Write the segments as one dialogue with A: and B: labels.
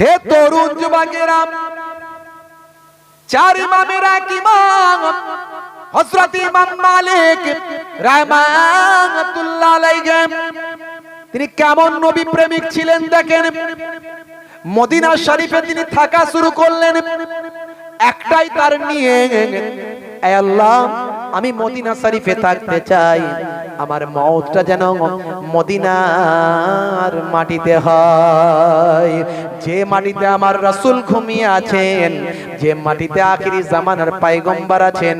A: হে তরুণ যুবকেরা, চার এক ইমাম, হযরত ইমাম মালিক রাহমাতুল্লাহ আলাইহি, তিনি কেমন নবী প্রেমিক ছিলেন দেখেন। মদিনা শরীফে তিনি থাকা শুরু করলেন। একটাই তার নিয়ে আল্লাহ আমি মদিনা শরীফে থাকতে চাই। আমার মওতটা যেন মদিনার মাটিতে হয়। যে মাটিতে আমার রাসূল ঘুমিয়ে আছেন, যে মাটিতে আখিরি জামানার পায়গম্বর আছেন,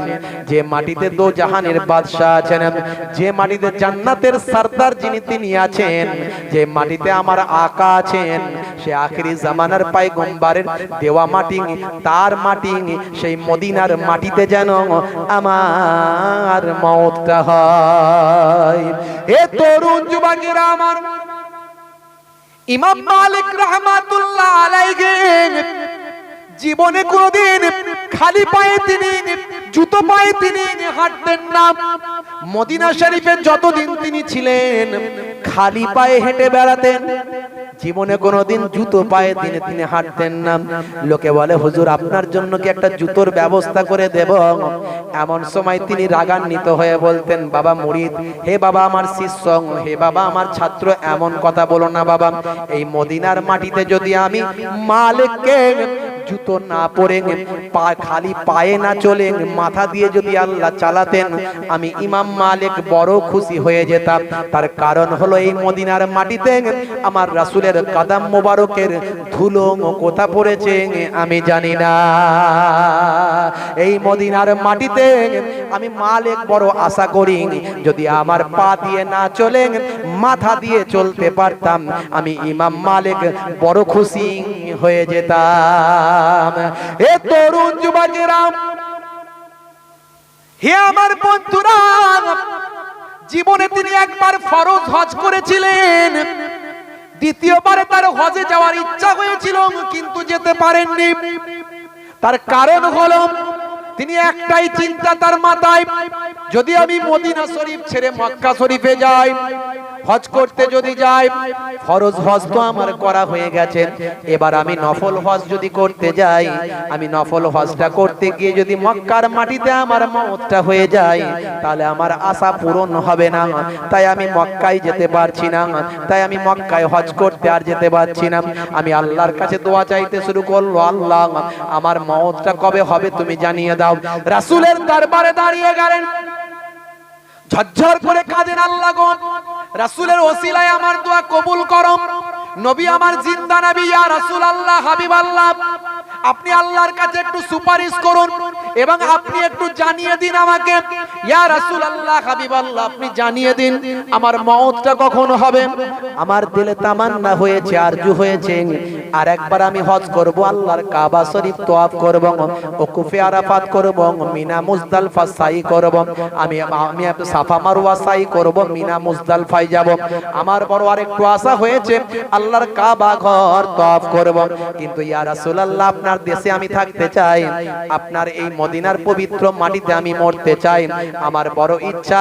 A: যে মাটিতে দো জাহানের বাদশাহ আছেন, যে মাটিতে জান্নাতের সর্দার যিনি তিনি আছেন, যে মাটিতে আমার আকা আছেন, সে আখিরি জামানার পায়গম্বরের দেওয়া মাটি, তার মাটি, সেই মদিনার মাটিতে যেন আমার মওতটা হয় এ তরুণ যুবকেরা আমার ইমাম মালিক রহমাতুল্লাহ আলাইহি জীবনে কোনোদিন খালি পায়ে তিনি, জুতো পায়ে তিনি হাঁটতেন না। মদিনা শরীফে যতদিন তিনি ছিলেন, খালি পায়ে হেঁটে বেড়াতেন। জীবনে কোনোদিন জুতো পায়ে দিনে তিনি হাঁটতেন না। লোকে বলে, হুজুর, আপনার জন্য কি একটা জুতোর ব্যবস্থা করে দেব? এমন সময় তিনি রাগান্বিত হয়ে বলতেন, বাবা মুরিদ, হে বাবা আমার শিষ্য, হে বাবা আমার ছাত্র, এমন কথা বলো না বাবা। এই মদিনার মাটিতে যদি আমি মালিককে জুতো না পরে, পা খালি পায়ে না চলে, মাথা দিয়ে যদি আল্লাহ চালাতেন, আমি ইমাম মালিক বড় খুশি হয়ে যেতাম। তার কারণ হলো এই মদিনার মাটিতে আমার রাসূলের কাদাম মোবারকের ধুলো কোথা পড়েছে, আমি জানি না। এই মদিনার মাটিতে আমি মালিক বড় আশা করি, যদি আমার পা দিয়ে না চলে, মাথা দিয়ে চলতে পারতাম, আমি ইমাম মালিক বড় খুশি হয়ে যেতাম। এ তরুণ যুবকেরা, হে আমার বন্ধুরা, জীবনে তিনি একবার ফরজ হজ করেছিলেন। দ্বিতীয়বারে তার হজে যাওয়ার ইচ্ছা হয়েছিল, কিন্তু যেতে পারেননি। তার কারণ হলো, তিনি একটাই চিন্তা তার মাথায়, যদি আমি মদিনা শরীফ ছেড়ে মক্কা শরীফে যাই হজ করতে যদি যাই, ফরজ হজ তো আমার করা হয়ে গেছে। এবার আমি নফল হজ যদি করতে যাই, আমি নফল হজটা করতে গিয়ে যদি মক্কার মাটিতে আমার মতটা হয়ে যায়, তাহলে আমার আশা পূরণ হবে না। তাই আমি মক্কায় যেতে পারছি না। তাই আমি মক্কায় হজ করতে আর যেতে পারছি না। আমি আল্লাহর কাছে দোয়া চাইতে শুরু করল, আল্লাহ, আমার মতটা কবে হবে তুমি জানিয়ে দাও। রাসুলের দরবারে দাঁড়িয়ে গেলেন। ঝরঝর করে কাঁদেন আল্লাহ গন রাসূলের ওসিলায় আমার দোয়া কবুল করম। নবী আমার জিন্দা নবী, ইয়া রাসূল আল্লাহ হাবিব আল্লাহ আপনি আল্লাহর কাছে একটু সুপারিশ করুন এবং আপনি একটু জানিয়ে দিন আমাকে। ইয়া রাসূল আল্লাহ হাবিব আল্লাহ আপনি জানিয়ে দিন, আমার মওতটা কখন হবে? আমার দিলে তামান্না হয়েছে, আরজু হয়েছে। আর একবার আমি হজ করব, আল্লাহর কাবা শরীফ তোয়াফ করব, ওকুফে আরাফাত করব, মিনা মুজদালফা সাই করব। আমি আমি সাফা মারওয়া সাই করব, মিনা মুজদালফায় যাব। আমার বড় আর একটু আশা হয়েছে আল্লাহর কাবা ঘর তোয়াফ করব। কিন্তু ইয়া রাসূলুল্লাহ, আপনার দেশে আমি থাকতে চাই। আপনার এই মদিনার পবিত্র মাটিতে আমি মরতে চাই। আমার বড় ইচ্ছা,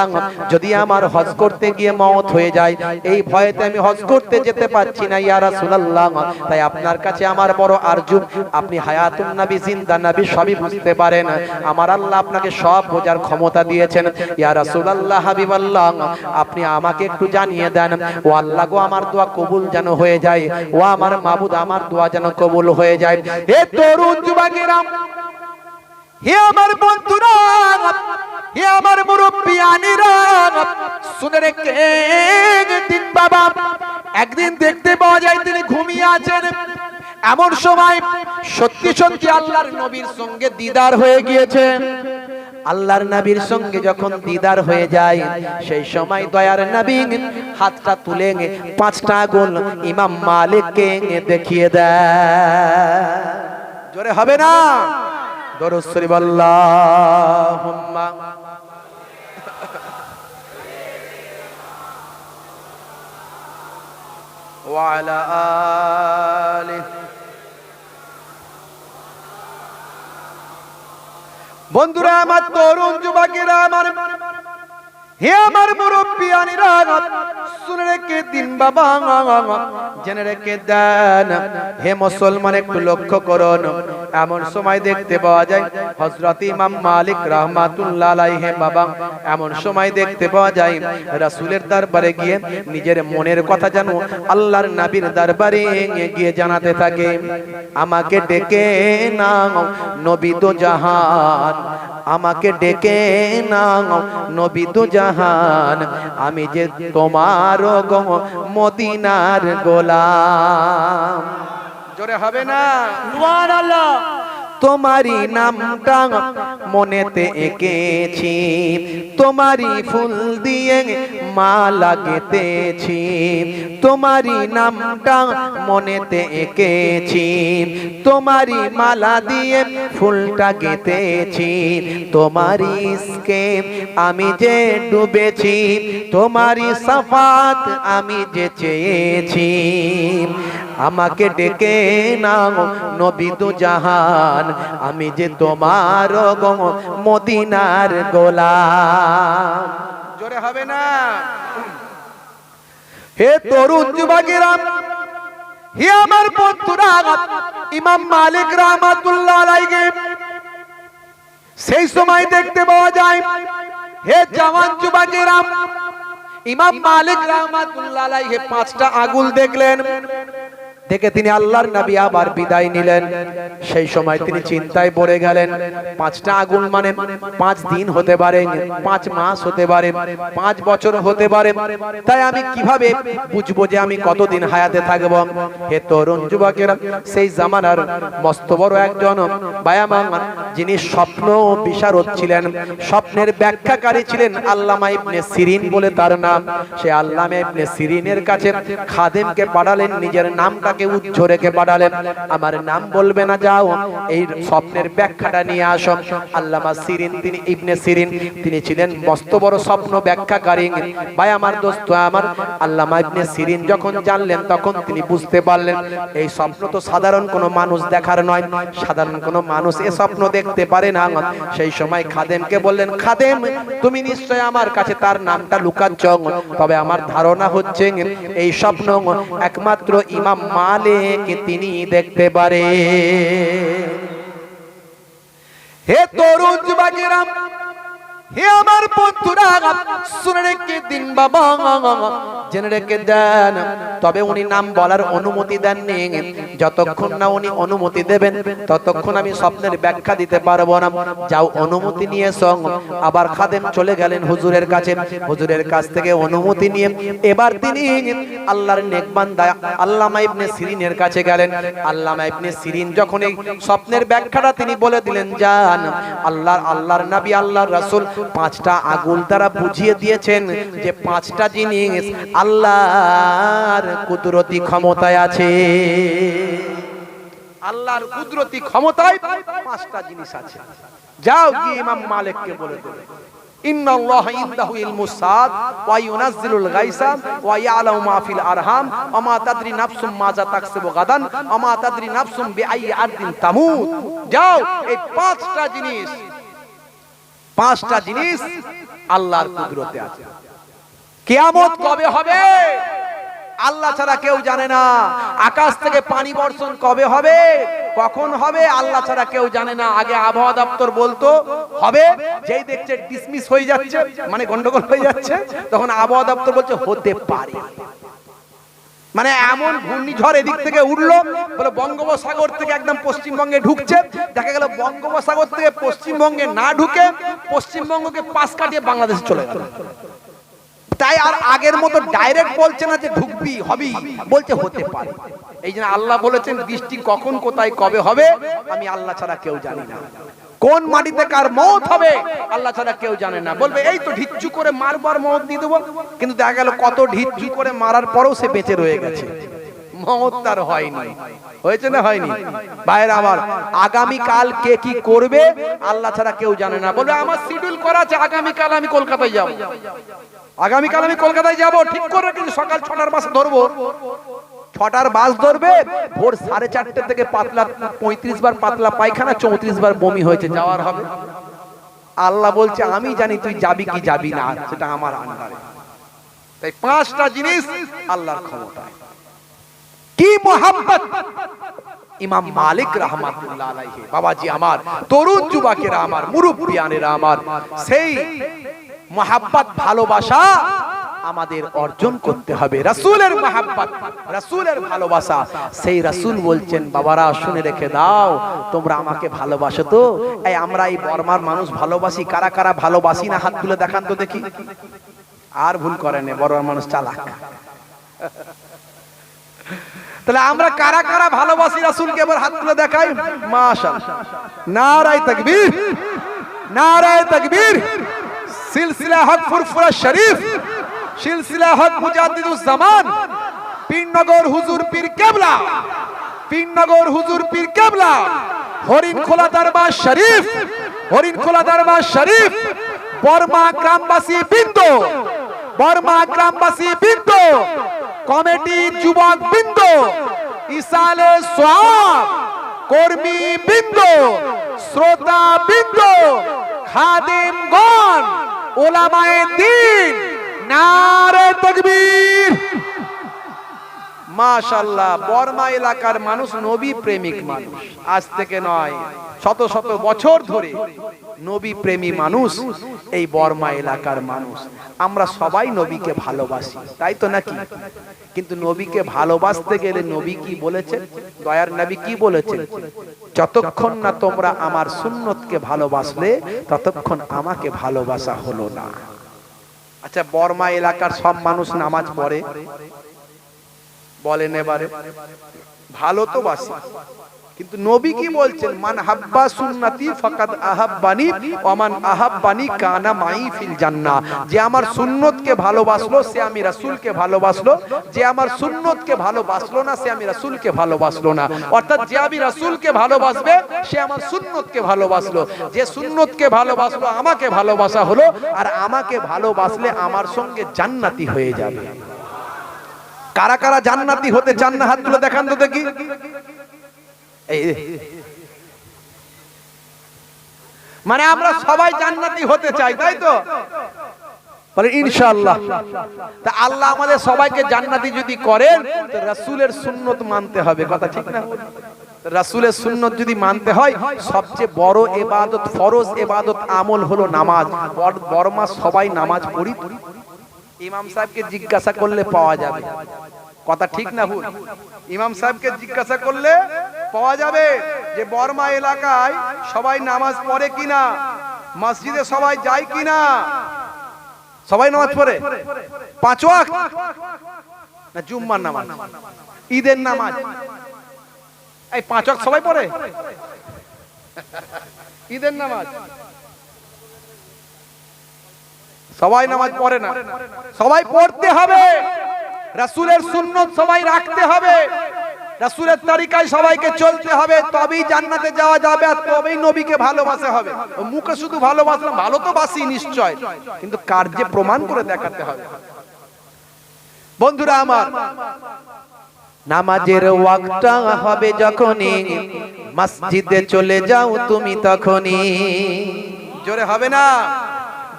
A: যদি আমার হজ করতে গিয়ে মওত হয়ে যায়, এই ভয়েতে আমি হজ করতে যেতে পারছি না ইয়া রাসূলুল্লাহ। তাই আপনার কাছে আমার বড় আরজু, আপনি হায়াতুন নবী, জিন্দা নবী সবই বুঝতে পারেন। আমার আল্লাহ আপনাকে সব বোঝার ক্ষমতা দিয়েছেন। ইয়া রাসূলুল্লাহ হাবিবাল্লাহ, আপনি আমাকে একটু জানিয়ে দেন। ও আল্লাহ গো, আমার দোয়া কবুল যেন হয়ে যায়। ও আমার মাবুদ, আমার দোয়া যেন কবুল হয়ে যায়। হে তরুণ যুবকেরা, হে আমার বন্ধুরা, হে আমার মুরব্বিয়ানিরা, শুনে রেখে দিন বাবা। একদিন দেখতে পাওয়া যায় তিনি ঘুমিয়ে আছেন। এমন সময় সত্যি সত্যি আল্লাহর নবীর সঙ্গে দিদার হয়ে গিয়েছে। আল্লাহর নবীর সঙ্গে যখন দিদার হয়ে যায় সেই সময় দয়ার নবী হাতটা তুলে পাঁচটা আগুন ইমাম মালিককে দেখিয়ে দেয় জোরে হবে না দরুদ শরীফ আল্লাহুম্মা وعلى آله বন্ধুরা আমার তরুণ যুবকেরা আমার হে আমার মুরব্বী আনিরা শুনে রেখে দিন বাবা। জেনে রেখে দেন, হে মুসলমান, একটু লক্ষ্য করুন। এমন সময় দেখতে পাওয়া যায়, হযরত ইমাম মালিক রাহমাতুল্লাহ আলাইহি বাবা, এমন সময় দেখতে পাওয়া যায়, রাসূলের দরবারে গিয়ে নিজের মনের কথা জানো আল্লাহর নবীর দরবারে গিয়ে জানাতে থাকে। আমাকে ডেকে নাও, নবী তো জাহান। আমাকে ডেকে নাও, নবী তো জাহান। আমি যে তোমার মদিনার গোলাম। জোরে হবে না?
B: সুবহানাল্লাহ।
A: তোমারই নামটা মনেতে এঁকেছি, তোমারই ফুল দিয়ে মালা গেতেছি তোমারই নামটা মনেতে এঁকেছি, তোমারই মালা দিয়ে ফুলটা গেতেছি তোমারই ইসকে আমি যে ডুবেছি, তোমারই সাফাত আমি যে চেয়েছি। আমাকে ডেকে নাও নবী দু জাহান। আমি যে তোমার গো মদিনার গোলাম। জোরে হবে না? হে তরুণ যুবকেরা হে আমার বন্ধুরা ইমাম মালিক রহমাতুল্লাহ আলাইহি সেই সময় দেখতে পাওয়া যায় হে জওয়ান যুবকেরা ইমাম মালিক রহমাতুল্লাহ আলাইহি পাঁচটা আগুল দেখলেন। দেখে তিনি আল্লাহর নবী আবার বিদায় নিলেন। সেই সময় তিনি চিন্তায় পড়ে গেলেন। পাঁচটা আগুন মানে পাঁচ দিন হতে পারে পাঁচ মাস হতে পারে পাঁচ বছর হতে পারে। তাই আমি কীভাবে বুঝব যে আমি কতদিন হায়াতে থাকব? হে তরুণ যুবকেরা সেই জামানার মস্ত বড় একজন বায়ামান যিনি স্বপ্ন বিশারদ ছিলেন। স্বপ্নের ব্যাখ্যাকারী ছিলেন আল্লামা ইবনে সিরিন বলে তার নাম। সে আল্লামা ইবনে সিরিনের কাছে খাদেমকে পাঠালেন নিজের নামটাকে উচ্চ রেখে পাঠালেন। আমার নাম বলবে না, যাও। এই স্বপ্নের ব্যাখ্যাটা নিয়ে আসো। আল্লামা সিরিন, তিনি ইবনে সিরিন। তিনি ছিলেন মস্ত বড় স্বপ্ন ব্যাখ্যাকারী। ভাই, আমার দোস্ত, আমার আল্লামা ইবনে সিরিন যখন জানলেন, তখন তিনি বুঝতে পারলেন, এই স্বপ্ন তো সাধারণ কোনো মানুষ দেখার নয়। সাধারণ কোনো মানুষ এ স্বপ্ন দেখতে পারে না। সেই সময় খাদেমকে বললেন, খাদেম, তুমি নিশ্চয় আমার কাছে তার নামটা লুকাচ্ছ। তবে আমার ধারণা হচ্ছে, এই স্বপ্ন একমাত্র ইমাম মালিক তিনি দেখতে পারে। হে তরুণ যুবকেরা হে আমার বন্ধুরা, শুনে রেখে দিন বাবা। জেনে রেখে দেন, তবে উনি নাম বলার অনুমতি দেননি। যতক্ষণ না উনি অনুমতি দেবেন, ততক্ষণ আমি স্বপ্নের ব্যাখ্যা দিতে পারব না। যাও, অনুমতি নিয়ে সং আবার খাদেম চলে গেলেন হুজুরের কাছে। হুজুরের কাছ থেকে অনুমতি নিয়ে এবার তিনি আল্লাহর নেকবান্দা আল্লামা ইবনে সিরিনের কাছে গেলেন। আল্লামা ইবনে সিরিন যখন এই স্বপ্নের ব্যাখ্যাটা তিনি বলে দিলেন যান আল্লাহর আল্লাহর নবী, আল্লাহর রাসূল পাঁচটা আগুল দ্বারা বুঝিয়ে দিয়েছেন যে পাঁচটা জিনিস আল্লাহর কুদরতি ক্ষমতায় আছে আল্লাহর কুদরতি ক্ষমতায় পাঁচটা জিনিস আছে যাও গিয়ে ইমাম মালিককে বলে দেবে إن الله عنده علم الساعة وينزل الغيث ويعلم ما في الأرحام وما تدري نفس ماذا تكسب غدا وما تدري نفس بأي أرض تموت যাও এই পাঁচটা জিনিস পাঁচটা জিনিস আল্লাহর কুদরতে আছে। কিয়ামত কবে হবে? আল্লাহ ছাড়া কেউ জানে না। আকাশ থেকে পানি বর্ষণ কবে হবে? কখন হবে? আল্লাহ ছাড়া কেউ জানে না। আগে আবহাওয়া দপ্তর বলতো, হবে। যেই দেখছে ডিসমিস হয়ে যাচ্ছে মানে গন্ডগোল হয়ে যাচ্ছে, তখন আবহাওয়া দপ্তর বলছে, হতে পারে। মানে এমন ঘূর্ণিঝড় এদিক থেকে উঠল, বলে বঙ্গোপসাগর থেকে একদম পশ্চিমবঙ্গে ঢুকছে। দেখা গেল বঙ্গোপসাগর থেকে পশ্চিমবঙ্গে না ঢুকে পশ্চিমবঙ্গকে পাশ কাটিয়ে বাংলাদেশে চলে গেল। তাই আর আগের মতো ডাইরেক্ট বলছে না যে ঢুকবি, হবি, বলছে হতে পারে। এই জন্য আল্লাহ বলেছেন, বৃষ্টি কখন, কোথায়, কবে হবে, আমি আল্লাহ ছাড়া কেউ জানি না। কোন মাটিতে কার মত হবে? আল্লাহ ছাড়া কেউ জানে না। বলবে, এই তো ঢিচ্ছু করে মারবার মত দিয়ে দেবো। কিন্তু দেখা গেল, কত ঢিচ্ছু করে মারার পরেও সে বেঁচে রয়ে গেছে। মত হয়নি। হয়েছে না হয়নি? আমার কে কি করবে, আল্লাহ ছাড়া কেউ জানে না। বলবে, আমার শিডিউল করা আছে আমি কলকাতায় আমি কলকাতায় যাব, ঠিক করে কিন্তু সকাল ছটার বাস ধরবো। ছটার বাস ধরবে, ভোর সাড়ে চারটে থেকে পাতলা পঁয়ত্রিশ বার পাতলা পায়খানা, চৌত্রিশ বার বমি হয়েছে, যাওয়ার হবে। আল্লাহ বলছে, আমি জানি তুই যাবি কি যাবি না, সেটা আমার আন্ডারে। তাই পাঁচটা জিনিস আল্লাহর ক্ষমতায়। কি মোহাম্মত ইমাম মালিক রহমাতুল্লাহ বাবাজি আমার, তরুণ যুবকেরা আমার, মুরব্বিয়ানেরা আমার, সেই মোহাব্বত, ভালোবাসা আমাদের অর্জন করতে হবে। রাসূলের মোহাব্বত রাসূলের ভালোবাসা। সেই রাসূল বলছেন বাবারা শুনে রেখে দাও তোমরা আমাকে ভালোবাসো তো। এই আমরা এই বর্মার মানুষ ভালোবাসি কারা কারা ভালোবাসি না? হাত তুলে দেখান তো দেখি। আর ভুল করেন বড় মানুষ চালাক। তাহলে আমরা কারা কারা ভালোবাসি রাসূলকে? এবার হাত তুলে দেখাই। মাশাআল্লাহ। নারায়ে তাকবীর। নারায়ে তাকবীর। সিলসিলা হক ফুরফুরা শরীফ। সিলসিলা হক মুজাদ্দিদুজ জামান। পীরনগর হুজুর পীর কেবলা। পীরনগর হুজুর পীর কেবলা। হরিণ খোলা দরবার শরীফ। হরিণ খোলা দরবার শরীফ। বর্মা গ্রামবাসী বৃন্দ। বর্মা গ্রামবাসী বৃন্দ। কমিটি যুবক বৃন্দ। ইসালে সওয়াব কর্মী বৃন্দ। শ্রোতা বৃন্দ। খাদিমগণ। ওলামায়ে দিন। নারে তাকবীর। মাশাল্লাহ বর্মা এলাকার মানুষ নবী প্রেমিক মানুষ। আজ থেকে নয়, শত শত বছর ধরে নবী প্রেমী মানুষ এই বর্মা এলাকার মানুষ। আমরা সবাই নবীকে ভালোবাসি, তাই তো নাকি? কিন্তু নবীকে ভালোবাসতে গেলে নবী কি বলেছেন? দয়ার নবী কি বলেছেন? যতক্ষণ না তোমরা আমার সুন্নতকে ভালোবাসলে, ততক্ষণ আমাকে ভালোবাসা হলো না। আচ্ছা বর্মা এলাকার সব মানুষ নামাজ পড়ে? বলেন এবারে। ভালো তো বাসি। কিন্তু নবী কি বলছেন? মান হাব্বা সুন্নতি ফাকাদ আহাব্বানি ওমান আহাব্বানি কানা মাই ফিল জান্নাহ। যে আমার সুন্নতকে ভালোবাসলো সে আমি রাসূলকে ভালোবাসলো। যে আমার সুন্নতকে ভালোবাসলো না সে আমি রাসূলকে ভালোবাসলো না। অর্থাৎ যে আমি রাসূলকে ভালোবাসবে সে আমার সুন্নতকে ভালোবাসলো। যে সুন্নতকে ভালোবাসলো আমাকে ভালোবাসা হলো আর আমাকে ভালোবাসলে আমার সঙ্গে জান্নাতি হয়ে যাবে। কারা কারা জান্নাতি হতে চান না? হাতগুলো দেখান তো দেখি। মানে আমরা সবাই জান্নাতি হতে চাই, তাই তো? বলে তা আল্লাহ আমাদের সবাইকে জান্নাতি যদি করেন রাসূলের সুন্নত মানতে হবে, কথা ঠিক না? রাসূলের সুন্নত যদি মানতে হয়, সবচেয়ে বড় এবাদত, ফরজ এবাদত আমল হলো নামাজ। বড় সবাই নামাজ পড়ি। ইমাম সাহেবকে জিজ্ঞাসা করলে পাওয়া যাবে। কথা ঠিক না ভুল? ইমাম সাহেবকে জিজ্ঞাসা করলে পাওয়া যাবে যে বর্মা এলাকায় সবাই নামাজ পড়ে কিনা? মসজিদে সবাই যায় কিনা? সবাই নামাজ পড়ে? পাঁচ না, জুম্মার নামাজ। ঈদের নামাজ। এই পাঁচ সবাই পড়ে? ঈদের নামাজ। সবাই নামাজ পড়ে না। সবাই পড়তে হবে। রাসূলের সুন্নত সবাই রাখতে হবে। রাসূলের তরিকায় সবাইকে চলতে হবে, তবেই জান্নাতে যাওয়া যাবে আর তবেই নবীকে ভালোবাসা হবে। মুখে শুধু ভালোবাসলাম ভালো তো বাসি নিশ্চয়, কিন্তু কার্যে প্রমাণ করে দেখাতে হবে? বন্ধুরা আমার, নামাজের ওয়াক্তটা হবে যখনই, মসজিদে চলে যাও তুমি তখনই। জোরে হবে না?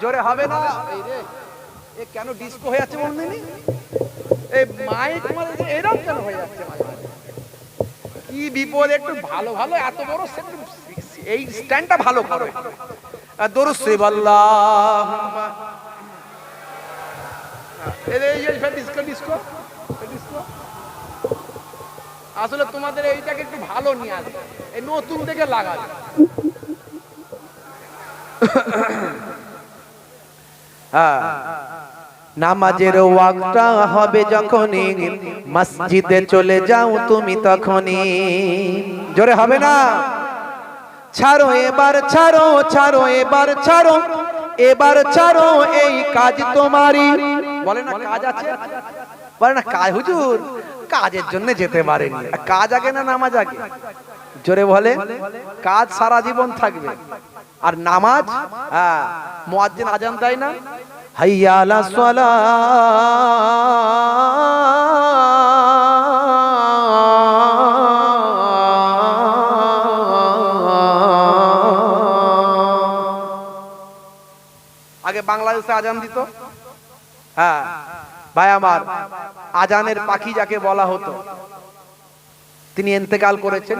A: জোরে হবে না? এ কেন ডিস্কো হয়ে যাচ্ছে নেই? এই মাইক মানে এরকম কেন হয়ে যাচ্ছে মাঝে? কি বিপদ একটু ভালো ভালো, এত বড় এই স্ট্যান্ডটা ভালো করো। দরুদ ডিস্কো আসলে তোমাদের এইটাকে একটু ভালো নিয়ে আসবে এই নতুন থেকে লাগাবে হ্যাঁ। নামাজের ওয়াক্তটা হবে যখনই মসজিদে চলে যাও তুমি তখনই। জোরে হবে না? ছাড়ো এবার ছাড়ো ছাড়ো এবার ছাড়ো। এবার ছাড়ো এই কাজ তোমারই। বলে না কাজ আছে? বলে না কাজ হুজুর কাজের জন্য যেতে পারেনি। কাজ আগে না নামাজ আগে? জোরে বলে। কাজ সারা জীবন থাকবে। আর নামাজ হ্যাঁ মুয়াজ্জিন আজান দেয় না? হাইয়া আলা সালাহ বাংলাদেশে আজান দিত? হ্যাঁ ভাই আমার, আজানের পাখি যাকে বলা হতো, তিনি এন্তেকাল করেছেন।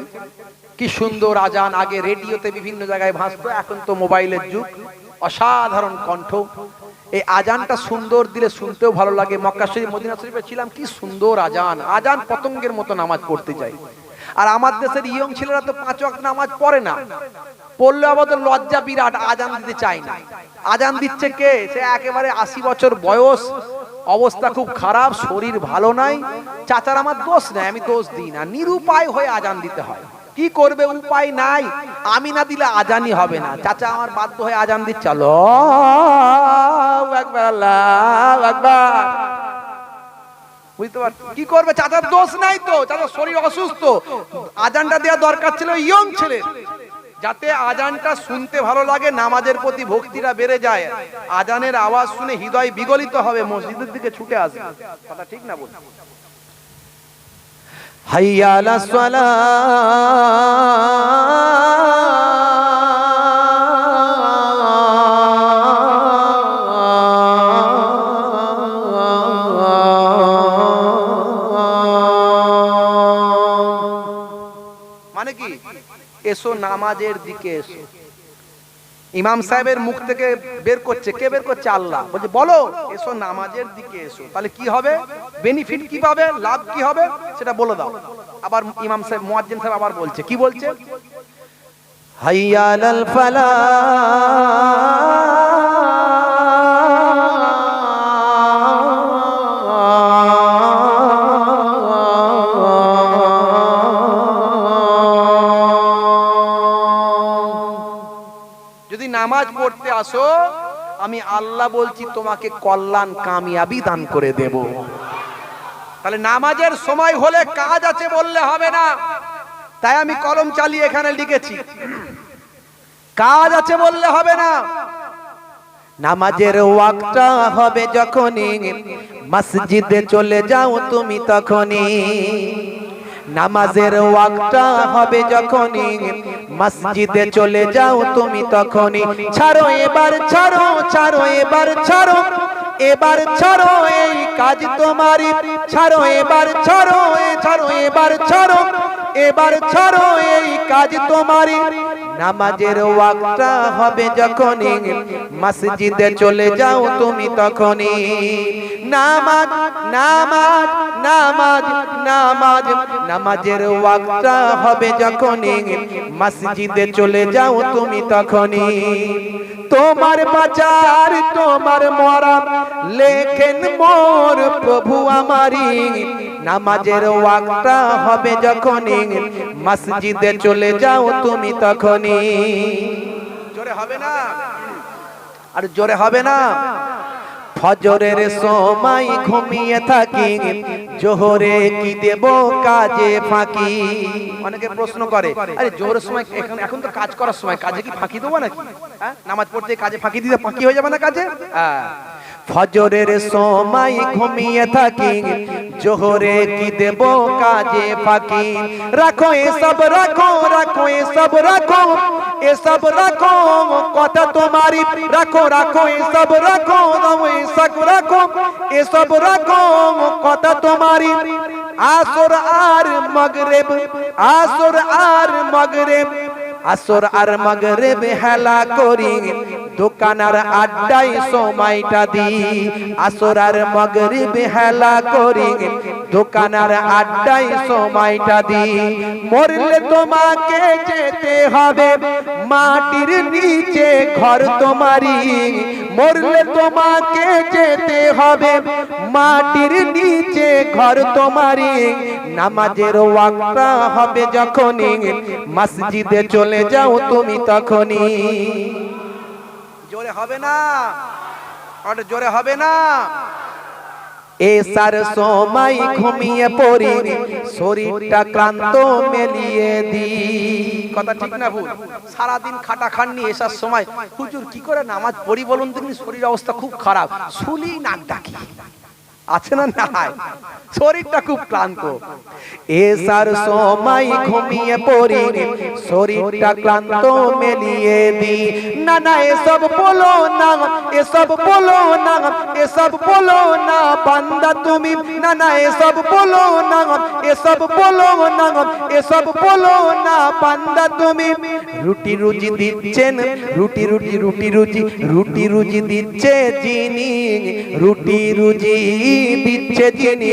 A: কি সুন্দর আজান। আগে রেডিওতে বিভিন্ন জায়গায় ভাসতো, এখন তো মোবাইলের যুগ। অসাধারণ কণ্ঠ। এই আজানটা সুন্দর দিলে শুনতেও ভালো লাগে। মক্কা শরীফ, মদিনা শরীফে ছিলাম, কি সুন্দর আজান। আজান পতঙ্গের মতো নামাজ পড়তে চাই আর আমার দেশের ইয়ং ছেলেরা তো পাঁচ ওয়াক্ত নামাজ পড়ে না। পড়লে আমাদের লজ্জা বিরাট, আজান দিতে চায় না। আজান দিচ্ছে কে? সে একেবারে আশি বছর বয়স। অবস্থা খুব খারাপ, শরীর ভালো নাই। চাচার আমার দোষ নেই, আমি দোষ দিই না। নিরুপায় হয়ে আজান দিতে হয়। কি করবে উপায় নাই। আমি না দিলে আজানই হবে না। চাচা আমার বাধ্য হয়ে আজান দিচ্ছে। বুঝতে পারছ কি করবে? চাচার দোষ নাই তো। চাচার শরীর অসুস্থ। আজানটা দেওয়া দরকার ছিল ইয়ং ছেলে যাতে আজানটা শুনতে ভালো লাগে, নামাজের প্রতি ভক্তিটা বেড়ে যায়। আজানের আওয়াজ শুনে হৃদয় বিগলিত হবে, মসজিদের দিকে ছুটে আসবে। কথা ঠিক না বল হাইয়া আলা মানে কি? এসো নামাজের দিকে এসো। ইমাম সাহেবের মুখ থেকে বের করছে। কে বের করছে? আল্লাহ। বলছে, বলো, এসো নামাজের দিকে এসো। তাহলে কি হবে? বেনিফিট কি পাবে? লাভ কি হবে? সেটা বলে দাও। আবার ইমাম সাহেব, মুয়াজ্জিন সাহেব আবার বলছে, কি বলছে? হাইয়াল যদি আমি আল্লাহ বলছি, তোমাকে কল্যাণ কামিয়াবি দান করে দেব। তাহলে নামাজের সময় হলে কাজ আছে বললে হবে না। তাই আমি কলম চালিয়ে এখানে লিখেছি। কাজ আছে বললে হবে না। নামাজের ওয়াক্তটা হবে যখনই। মসজিদে চলে যাও তুমি তখনই। নামাজের ওয়াক্তটা হবে যখনই মসজিদে চলে যাও তুমি তখনই ছাড়ো এবার ছাড়ো ছাড়ো এবার ছাড়ো এবার ছাড়ো এই কাজ তোমারই ছাড়ো এবার ছাড়ো ছাড়ো এবার ছাড়ো এবার ছাড়ো এই কাজ তোমারই নামাজের ওয়াক্তটা হবে যখনই মসজিদে চলে যাও তুমি তখনই। নামাজ নামাজ নামাজ নামাজ, নামাজের ওয়াক্তটা হবে যখনই মসজিদে চলে যাও তুমি তখনই। তোমার বাজার, তোমার মরা লেখেন মোর প্রভু আমারি। নামাজের ওয়াক্তটা হবে যখনই। মসজিদে চলে যাও তুমি তখনই। জোরে হবে না? আর জোরে হবে না? ফজরের সময় ঘুমিয়ে থাকি। জোহরে কি দেব কাজে ফাঁকি? অনেকে প্রশ্ন করে, আরে জোহরের সময় এখন এখন তো কাজ করার সময়, কাজে কি ফাঁকি দেবো নাকি? হ্যাঁ? নামাজ পড়তে কাজে ফাঁকি দিতে ফাঁকি হয়ে যাবে না কাজে? হ্যাঁ। ফজরের সময় ঘুমিয়ে থাকি, জোহরে কি দেব কাজে ফাঁকি? রাখো, এসব রাখো রাখো, এসব রাখো এসব রাখো, কথা তোমারি রাখো রাখো, এসব রাখো এসব রাখো এসব রাখো, কথা তোমারি আসর আর মগরেব, আসর আর মগরেব, আসর আর মগরেব হেলা করি। দোকানার আড্ডাই সময়টা দি আসর আর মগরিব হেলা করি। দোকানার আড্ডাই সময়টা দি মরলে তোমাকে যেতে হবে। মাটির নিচে ঘর তোমারি মরলে তোমাকে যেতে হবে। মাটির নিচে ঘর তোমারি নামাজের ওয়াক্তা হবে যখনই। মসজিদে চলে যাও তুমি তখনই। জোরে হবে না। আর জোরে হবে না। এসার সময় ঘুমিয়ে পড়ি শরীরটা ক্লান্ত মেলিয়ে দি। কথা ঠিক না ভুল। সারাদিন খাটা খাননি এসার সময়। হুজুর কি করে নামাজ পড়ি বলুন তিনি? শরীর অবস্থা খুব খারাপ। শুলি নাক ডাকি। আছে না নাই? শরীরটা খুব ক্লান্ত। এসার সময় ঘুমিয়ে পড়ি, শরীরটা ক্লান্ত মেলিয়ে দি না না, এসব বলো না, এসব বলো না, এসব বলো না, বান্দা তুমি। না না, এসব বলো না, এসব বলো না, এসব বলো না, বান্দা তুমি। রুটি রুজি দিচ্ছেন, রুটি রুটি রুটি রুজি রুটি রুজি দিচ্ছে যিনি, রুটি রুজি দিচ্ছে যিনি,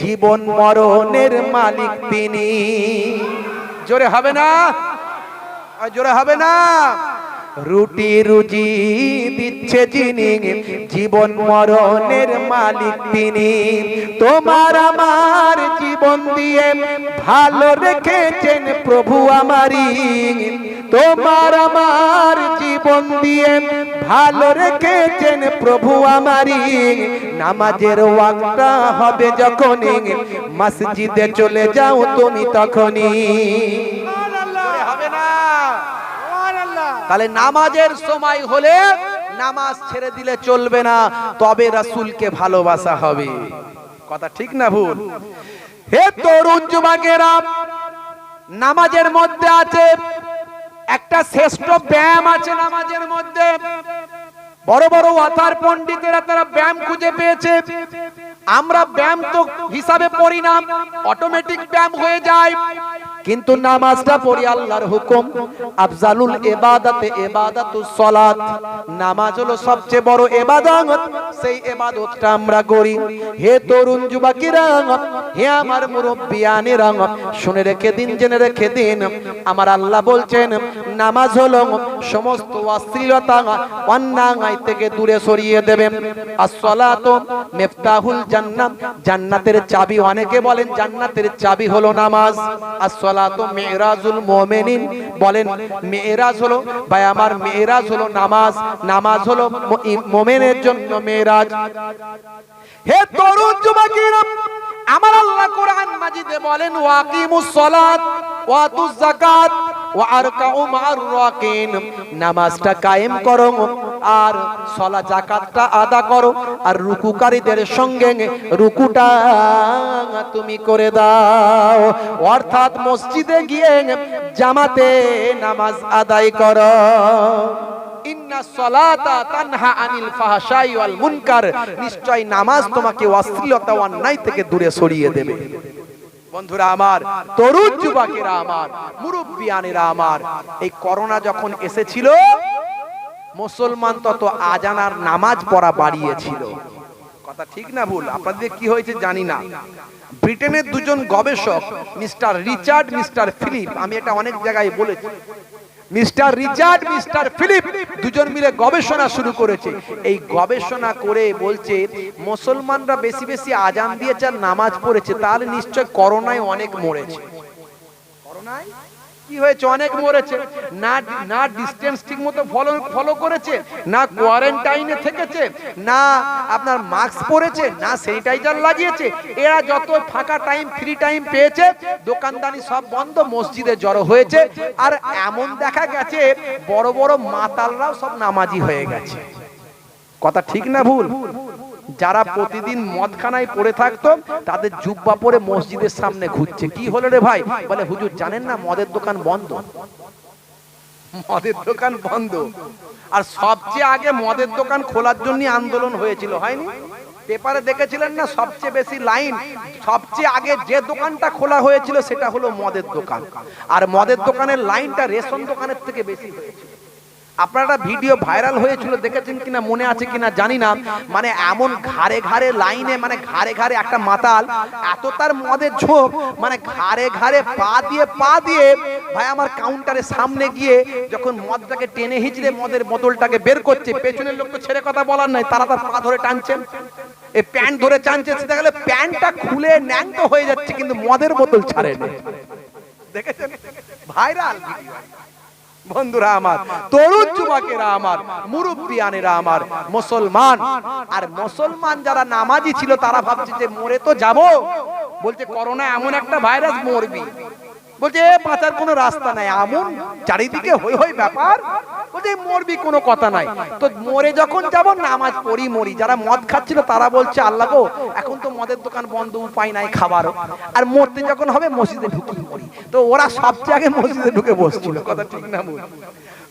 A: জীবন মরণের মালিক তিনি। জোরে হবে না? জোরে হবে না? রুটি রুজি দিচ্ছে যিনি, জীবন মরণের মালিক তিনি। তোমার আমার জীবন দিয়ে ভালো রেখেছেন প্রভু আমারই। তোমার আমার জীবন দিয়ে ভালো রেখেছেন প্রভু আমারই। নামাজের ওয়াক্তা হবে যখনই, মসজিদে চলে যাও তুমি তখনই জোরে হবে না তাহলে নামাজের সময় হলে নামাজ ছেড়ে দিলে চলবে না, তবে রাসূলকে ভালোবাসা হবে। কথা ঠিক না ভুল? হে তরুণ যুবকেরা, নামাজের মধ্যে আছে, একটা শ্রেষ্ঠ ব্যায়াম আছে নামাজের মধ্যে। বড় বড় ওয়াতার পণ্ডিতেরা তারা ব্যায়াম খুঁজে পেয়েছে। আমরা ব্যায়াম তো হিসাবে পড়ি না অটোমেটিক ব্যায়াম হয়ে যায়। কিন্তু নামাজটা পড়ি আল্লাহর হুকুম। আফজালুল ইবাদাতে ইবাদাতুস সালাত। নামাজ হলো সবচেয়ে বড় ইবাদত। সেই ইবাদতটা আমরা করি। হে তরুণ যুবকেরা, হে আমার মুরব্বিয়ানেরা, শুনে রেখে দিন, জেনে রেখে দিন। আমার আল্লাহ বলছেন, নামাজ হলো সমস্ত অশ্লীলতা অন্যায় থেকে দূরে সরিয়ে দেবে। as-সালাতু মিফতাহুল জান্নাত জান্নাতের চাবি, অনেকে বলেন জান্নাতের চাবি হলো নামাজ। As-সালাতু মোমেনিন। বলেন মেয়েরাজ হলো, ভাই আমার মেয়েরাজ হলো নামাজ নামাজ হলো মোমেনের জন্য মেয়েরাজ হে তরুণ যুবকেরা, আমার আল্লাহ কোরআন মাজিদে বলেন ওয়াকিমুস সালাত ওয়াতুজ যাকাত। নামাজটা কায়েম করো আর সলা যাকাতটা আদা করো আর রুকুকারীদের সঙ্গে রুকুটা তুমি করে দাও। অর্থাৎ মসজিদে গিয়ে জামাতে নামাজ আদায় করো। নিশ্চয় নামাজ তোমাকে অশ্লীলতা অন্যায় থেকে দূরে সরিয়ে দেবে। বন্ধুরা আমার, তরুণ যুবকেরা আমার, মুরব্বিয়ানেরা আমার, এই করোনা যখন এসেছিল, মুসলমান তত আজানার নামাজ পড়া বাড়িয়েছিল। কথা ঠিক না ভুল? আপনাদের কি হয়েছে জানি না। ব্রিটেনের দুজন গবেষক, মিস্টার রিচার্ড, মিস্টার ফিলিপ, আমি এটা অনেক জায়গায় বলেছি। মিস্টার রিচার্ড, মিস্টার ফিলিপ দুজন মিলে গবেষণা শুরু করেছে। এই গবেষণা করে বলছে, মুসলমানরা বেশি বেশি আজান দিয়েছে আর নামাজ পড়েছে, তাহলে নিশ্চয় করোনায় অনেক মরেছে। করোনায়? ফলো করেছে, না কোয়ারেন্টাইনে মাস্ক পরেছে, না স্যানিটাইজার লাগিয়েছে। এরা যত ফাঁকা টাইম ফ্রি টাইম পেয়েছে দোকানদানি সব বন্ধ, মসজিদে জড়ো হয়েছে। আর এমন দেখা গেছে, বড় বড় মাতালরাও সব নামাজি হয়ে গেছে। কথা ঠিক না ভুল? যারা প্রতিদিন মদখানায় পড়ে থাকতো, তাদের জুব্বা পরে মসজিদের সামনে ঘুরছে। কি হলো রে ভাই? বলে, হুজুর, জানেন না মদের দোকান বন্ধ? মদের দোকান বন্ধ। আর সবচেয়ে আগে মদের দোকান খোলার জন্য আন্দোলন হয়েছিল, হয়নি? পেপারে দেখেছিলেন না সবচেয়ে বেশি লাইন? সবচেয়ে আগে যে দোকানটা খোলা হয়েছিল, সেটা হলো মদের দোকান। আর মদের দোকানের লাইনটা রেশন দোকানের থেকে বেশি হয়েছিল। আপনারা ভিডিও ভাইরাল হয়েছিল, দেখেছেন কিনা, মনে আছে কিনা জানি না। মানে এমন ঘাড়ে ঘাড়ে লাইনে মানে ঘাড়ে ঘাড়ে একটা মাতাল, এত তার মদের ঝোঁক মানে ঘাড়ে ঘাড়ে পা দিয়ে পা দিয়ে, ভাই আমার কাউন্টারের সামনে গিয়ে যখন মদটাকে টেনে হিচড়ে মদের বোতলটাকে বের করছে, পেছনের লোক তো ছেড়ে কথা বলার নাই তারা তার পা ধরে টানছেন এই প্যান্ট ধরে টানছে সেটা গেলে প্যান্টটা খুলে ন্যাংটো হয়ে যাচ্ছে, কিন্তু মদের বোতল ছাড়ে দেখেছেন? ভাইরাল বন্ধুরা আমার, তরুণ যুবকেরা আমার, মুরব্বিয়ানেরা আমার, মুসলমান। আর মুসলমান যারা নামাজি ছিল, তারা ভাবছে যে মরে তো যাব। বলছে, করোনা এমন একটা ভাইরাস মরবি বলছে বাঁচার কোনো রাস্তা নাই এমন চারিদিকে হই হই ব্যাপার। বলছে, মরবি কোনো কথা নাই। তো মরে যখন যাব, নামাজ পড়ি মরি। যারা মদ খাচ্ছিল, তারা বলছে, আল্লাহ গো, এখন তো মদের দোকান বন্ধ, উপায় নাই খাবারও। আর মরতে যখন হবে, মসজিদে ঢুকি মরি। তো ওরা সবচেয়ে আগে মসজিদে ঢুকে বসছিল, কথা ঠিক না?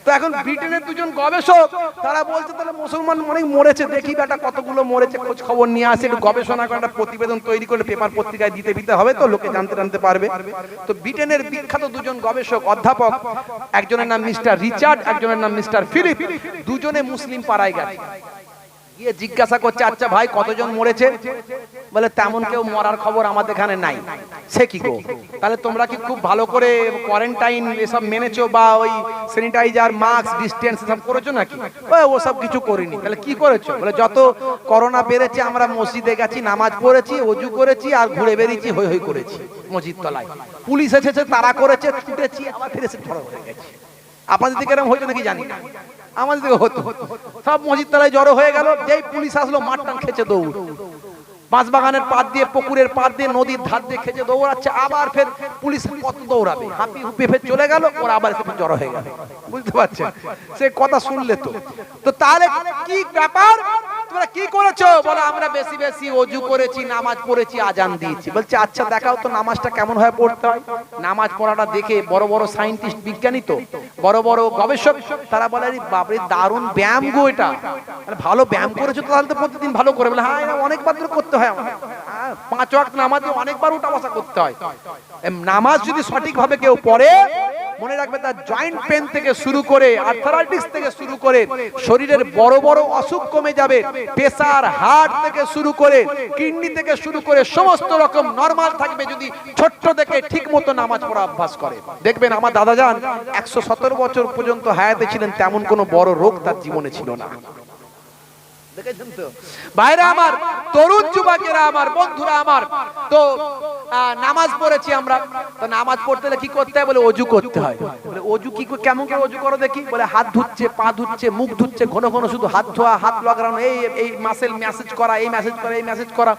A: তো এখন ব্রিটেনের দুজন গবেষক, তারা বলছে তাহলে মুসলমান অনেক মরেছে, দেখি বেটা কতগুলো মরেছে, খোঁজ খবর নিয়ে আসে, একটু গবেষণা করে, একটা প্রতিবেদন তৈরি করে, পেপার পত্রিকায় দিতে দিতে হবে তো, লোকে জানতে জানতে পারবে। তো ব্রিটেনের বিখ্যাত দুজন গবেষক, অধ্যাপক, একজনের নাম মিস্টার রিচার্ড, একজনের নাম মিস্টার ফিলিপ, দুজনে মুসলিম পাড়ায় গেছে। গিয়ে জিজ্ঞাসা করছে আচ্ছা ভাই, কতজন মরেছে? বলে, তেমন কেউ মরার খবর আমাদের এখানে নাই। সে কি গো? তাহলে তোমরা কি খুব ভালো করে কোয়ারেন্টাইন এসব মেনেছো বা ওই স্যানিটাইজার মাস্ক ডিস্টেন্স এসব করেছ নাকি? ওই ওসব কিছু করিনি। তাহলে কি করেছ? বলে, যত করোনা বেড়েছে, আমরা মসজিদে গেছি, নামাজ পড়েছি, অজু করেছি আর ঘুরে বেরিয়েছি হই হই করেছি মসজিদ তলায়। পুলিশ এসেছে, তারা করেছে, ছুটেছি, আবার ফিরে এসে হয়ে গেছি। আপনাদের দিকে এরকম হয়েছে নাকি? জানি না। আমাদের দিকে হতো। সব মসজিদ তলায় জড়ো হয়ে গেল, যেই পুলিশ আসলো মাঠটা খেচে দৌড়। বাঁশ বাগানের পাত দিয়ে, পুকুরের পাত দিয়ে, নদীর ধার দিয়ে খেচে দৌড়াচ্ছে, আবার ফের পুলিশ কত দৌড়াবে। হাঁপি হুপি ফের চলে গেল, ওরা আবার এসে জড়ো হয়ে গেল। বুঝতে পারছেন? সে কথা শুনলে তো। তো তাহলে কি ব্যাপার? তোমরা কি করেছ? বলো আমরা বেশি বেশি অজু করেছি নামাজ পড়েছি আজান দিয়েছি। বলছে আচ্ছা দেখাও তো নামাজটা কেমন হয় পড়তে হয়। নামাজ পড়াটা দেখে বড় বড় সায়েন্টিস্ট বিজ্ঞানী তো বড় বড় গবেষক তারা বলে আরে বাপরে দারুণ ব্যায়াম গো এটা। ভালো ব্যায়াম করেছ তাহলে তো প্রতিদিন ভালো করে। বলে হ্যাঁ এটা অনেকবার ধরে করতে হয় হ্যাঁ, পাঁচ ওয়াক্ত নামাজে অনেকবার উঠা বসা করতে হয়। নামাজ যদি সঠিকভাবে কেউ পড়ে মনে রাখবে তার জয়েন্ট পেন থেকে শুরু করে আর্থারাইটিস থেকে শুরু করে শরীরের বড় বড় অসুখ কমে যাবে প্রেসার হার্ট থেকে শুরু করে কিডনি থেকে শুরু করে সমস্ত রকম নর্মাল থাকবে যদি ছোট্ট থেকে ঠিক মতো নামাজ পড়া অভ্যাস করে। দেখবেন আমার দাদা যান, একশো সতেরো বছর পর্যন্ত হায়াতে ছিলেন, তেমন কোনো বড় রোগ তার জীবনে ছিল না। দেখেছেন তো? বাইরে আমার, তরুণ যুবকেরা আমার, বন্ধুরা আমার, তো নামাজ পড়েছি আমরা। তো নামাজ পড়তে কি করতে হয় বলে অজু করতে হয়। বলে, অজু কি কেমন অজু করো দেখি? বলে, হাত ধুচ্ছে, পা ধুচ্ছে, মুখ ধুচ্ছে, ঘন ঘন শুধু হাত ধোয়া, হাত লাগানো, এই এই মাসেল মেসেজ করা, এই মেসেজ করা, এই মেসেজ করা,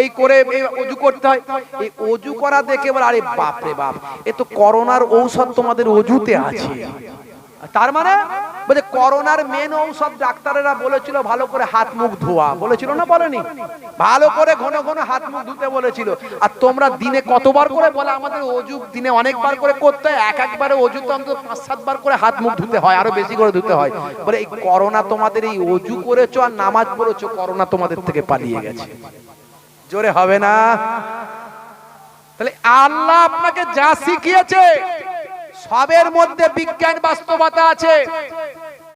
A: এই করে, এই অজু করতে হয়। এই অজু করা দেখে বলে, আরে বাপ রে বাপ, এ তো করোনার ঔষধ তোমাদের অজুতে আছে। তার মানে? বলছে, করোনার মেন ঔষধ ডাক্তারেরা বলেছিল ভালো করে হাত মুখ ধোয়া। বলেছিল না বলেনি? ভালো করে ঘন ঘন হাত মুখ ধুতে বলেছিল। আর তোমরা দিনে কতবার করে বলে, আমাদের অজু দিনে অনেকবার করে করতে এক একবারে অজু তো অন্তত পাঁচ সাতবার করে হাত মুখ ধুতে হয়, আরও বেশি করে ধুতে হয়। বলে, এই করোনা তোমাদের এই অজু করেছ আর নামাজ পড়েছো, করোনা তোমাদের থেকে পালিয়ে গেছে। জোরে হবে না? তাহলে আল্লাহ আপনাকে যা শিখিয়েছে সবের মধ্যে বিজ্ঞান বাস্তবতা আছে।